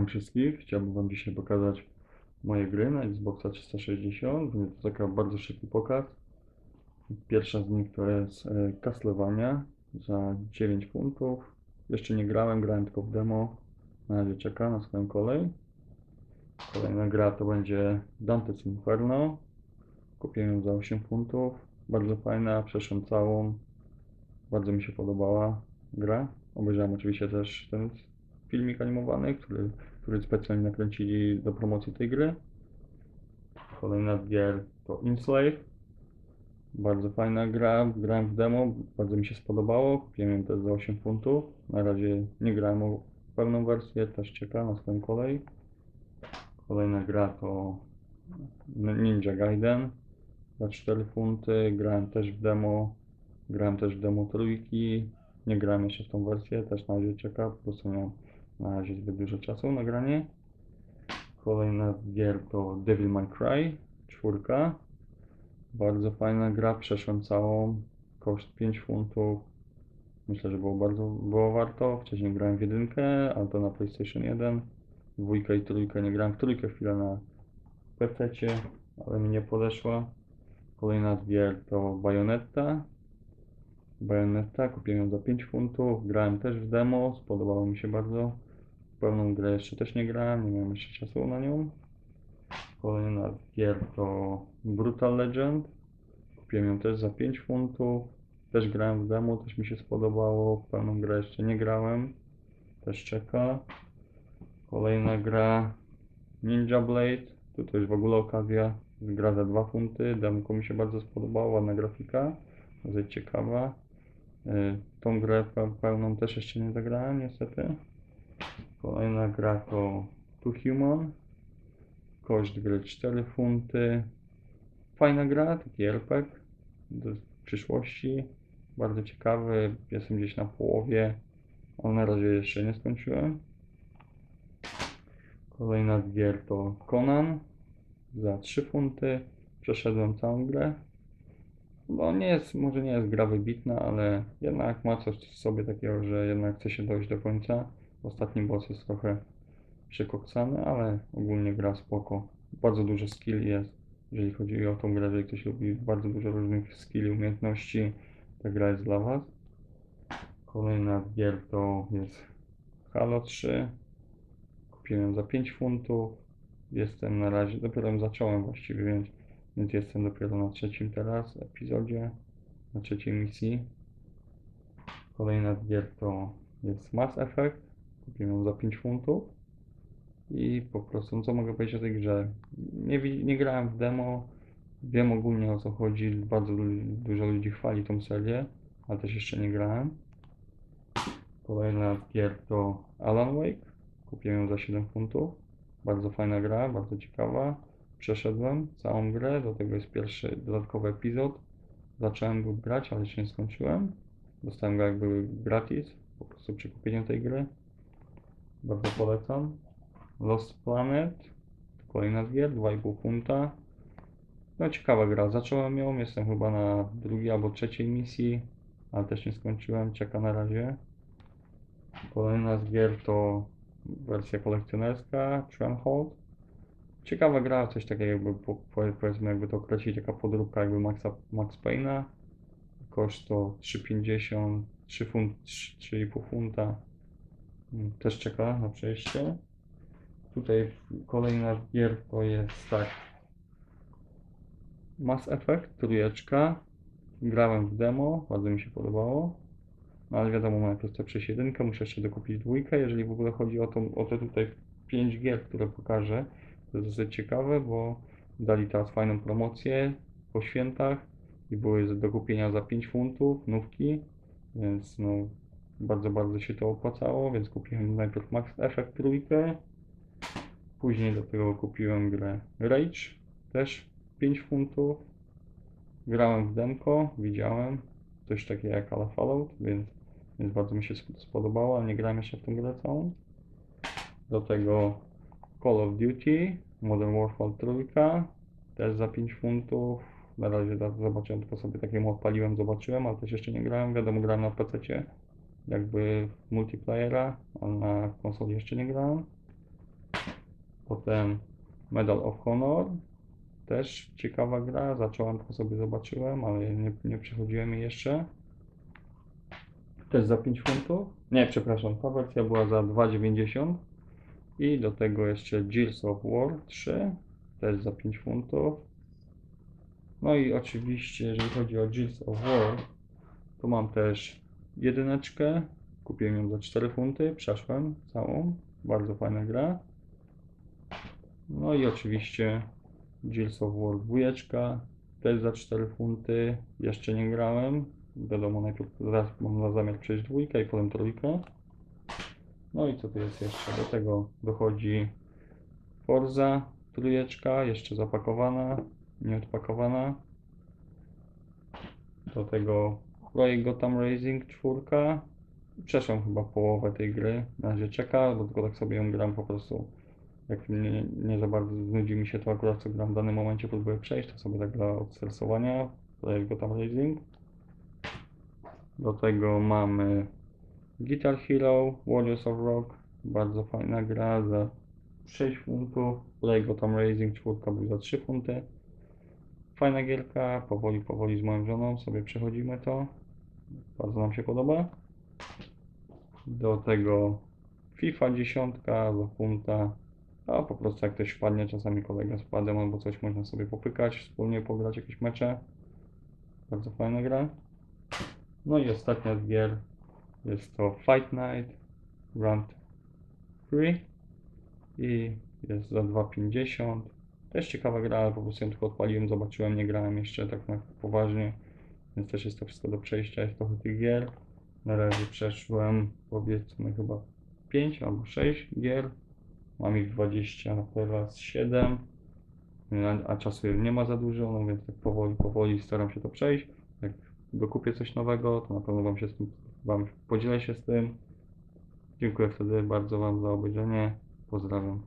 Witam wszystkich. Chciałbym Wam dzisiaj pokazać moje gry na Xboxa 360. Będzie to taka bardzo szybki pokaz. Pierwsza z nich to jest e, Castlevania za 9 funtów. Jeszcze nie grałem, grałem tylko w demo. Na razie czeka na swoją kolej. Kolejna gra to będzie Dante's Inferno. Kupiłem ją za 8 funtów. Bardzo fajna, przeszłam całą. Bardzo mi się podobała gra. Obejrzałem oczywiście też ten filmik animowany, który, który specjalnie nakręcili do promocji tej gry. Kolejna z gier to Enslave. Bardzo fajna gra, grałem w demo, bardzo mi się spodobało, kupiłem też za 8 funtów. Na razie nie grałem o pełną wersję, też czeka na swoją kolej. Kolejna gra to Ninja Gaiden za 4 funty, grałem też w demo, grałem też w demo trójki, nie grałem jeszcze w tą wersję, też na razie czeka, po prostu nie mam na razie zbyt dużo czasu na granie. Kolejna z gier to Devil May Cry, czwórka. Bardzo fajna gra, przeszłem całą, koszt 5 funtów. Myślę, że było bardzo było warto. Wcześniej grałem w jedynkę, ale to na PlayStation 1. Dwójkę i trójkę nie grałem w trójkę chwilę na PC, ale mi nie podeszła. Kolejna z gier to Bayonetta. Bayonetta, kupiłem ją za 5 funtów, grałem też w demo, spodobało mi się bardzo. Pełną grę jeszcze też nie grałem, nie miałem jeszcze czasu na nią. Kolejna gier to Brutal Legend. Kupiłem ją też za 5 funtów. Też grałem w demo, też mi się spodobało. W pełną grę jeszcze nie grałem. Też czeka. Kolejna gra Ninja Blade. Tu to już w ogóle okazja. Gra za 2 funty. Demko mi się bardzo spodobało, ładna grafika. Dosyć ciekawa. Y, Tą grę pe- pełną też jeszcze nie zagrałem niestety. Kolejna gra to Two Human. Koszt gry 4 funty. Fajna gra, taki RPG do przyszłości. Bardzo ciekawy. Jestem gdzieś na połowie, ale na razie jeszcze nie skończyłem. Kolejna z gier to Conan za 3 funty. Przeszedłem całą grę. No nie jest, może nie jest gra wybitna, ale jednak ma coś w sobie takiego, że jednak chce się dojść do końca. Ostatni boss jest trochę przekoksany, ale ogólnie gra spoko. Bardzo dużo skill jest, jeżeli chodzi o tą grę, jeżeli ktoś lubi bardzo dużo różnych skilli, umiejętności, ta gra jest dla Was. Kolejna gier to jest Halo 3. Kupiłem za 5 funtów. Jestem na razie, dopiero zacząłem właściwie, więc, więc jestem dopiero na trzecim teraz epizodzie, na trzeciej misji. Kolejna gier to jest Mass Effect. Kupiłem ją za 5 funtów. I po prostu, no co mogę powiedzieć o tej grze? Nie, nie grałem w demo, wiem ogólnie o co chodzi, bardzo dużo ludzi chwali tą serię, ale też jeszcze nie grałem. Kolejna gier to Alan Wake, kupiłem ją za 7 funtów. Bardzo fajna gra, bardzo ciekawa. Przeszedłem całą grę, do tego jest pierwszy dodatkowy epizod. Zacząłem go grać, ale jeszcze nie skończyłem. Dostałem go jakby gratis, po prostu przy kupieniu tej gry. Bardzo polecam. Lost Planet, kolejna z gier, 2,5 funta. No ciekawa gra, zacząłem ją, jestem chyba na drugiej albo trzeciej misji, ale też nie skończyłem, czeka na razie. Kolejna z gier to wersja kolekcjonerska, Stronghold. Ciekawa gra, coś takiego jakby, po, po- powiedzmy jakby to określić, taka podróbka jakby Maxa, Max Payne'a. Koszt to 3,50, 3 funt, 3,5 funta. Mm, Też czeka na przejście. Tutaj kolejna z gier to jest tak. Mass Effect, trójeczka. Grałem w demo, bardzo mi się podobało. No ale wiadomo, najpierw chcę przejść jedynkę, muszę jeszcze dokupić dwójkę. Jeżeli w ogóle chodzi o, tą, o te tutaj 5 gier, które pokażę, to jest dosyć ciekawe, bo dali teraz fajną promocję po świętach i były do kupienia za 5 funtów, nówki, więc no bardzo, bardzo się to opłacało, więc kupiłem najpierw Max Effect trójkę, Później do tego kupiłem grę Rage, też 5 funtów. Grałem w demko, widziałem coś takiego jak Ala Fallout, więc, więc bardzo mi się sp- spodobało, ale nie grałem jeszcze w tę grę całą. Do tego Call of Duty, Modern Warfare 3, też za 5 funtów. Na razie zobaczyłem, tylko sobie takiemu odpaliłem, zobaczyłem, ale też jeszcze nie grałem. Wiadomo, grałem na PC, jakby multiplayera, ale na konsoli jeszcze nie grałem. Potem Medal of Honor. Też ciekawa gra. Zacząłem, to sobie zobaczyłem, ale nie, nie przechodziłem jej jeszcze. Też za 5 funtów. Nie, przepraszam, ta wersja była za 2,90. I do tego jeszcze Gears of War 3. Też za 5 funtów. No i oczywiście, jeżeli chodzi o Gears of War, to mam też jedyneczkę. Kupiłem ją za 4 funty, przeszłem całą. Bardzo fajna gra. No i oczywiście Gears of War 2, też za 4 funty. Jeszcze nie grałem. Wiadomo, najpierw zaraz mam na zamiar przejść dwójkę i potem trójkę. No i co tu jest jeszcze? Do tego dochodzi Forza trójeczka, jeszcze zapakowana, nieodpakowana. Do tego projekt Gotham Racing czwórka. Przeszłem chyba połowę tej gry. Na razie czeka, bo tylko tak sobie ją gram po prostu. Jak nie, nie za bardzo znudzi mi się to akurat co gram w danym momencie, próbuję przejść, to sobie tak dla odstresowania. Projekt Gotham Racing. Do tego mamy Guitar Hero, Warriors of Rock. Bardzo fajna gra za 6 funtów. Projekt Gotham Racing czwórka był za 3 funty. Fajna gierka, powoli, powoli z moją żoną sobie przechodzimy to. Bardzo nam się podoba. Do tego FIFA 10 za funta. A po prostu jak ktoś wpadnie, czasami kolega z padem albo coś można sobie popykać, wspólnie pograć jakieś mecze. Bardzo fajna gra. No i ostatnia z gier jest to Fight Night Grand Prix i jest za 2,50. Też ciekawa gra, ale po prostu ją tylko odpaliłem, zobaczyłem, nie grałem jeszcze tak na poważnie, więc też jest to wszystko do przejścia, jest trochę tych gier. Na razie przeszłem powiedzmy chyba 5 albo 6 gier. Mam ich 20, teraz 7, a- a czasu nie ma za dużo, no więc tak powoli, powoli staram się to przejść. Jak dokupię coś nowego, to na pewno Wam się z tym, Wam podzielę się z tym. Dziękuję wtedy bardzo Wam za obejrzenie. Pozdrawiam.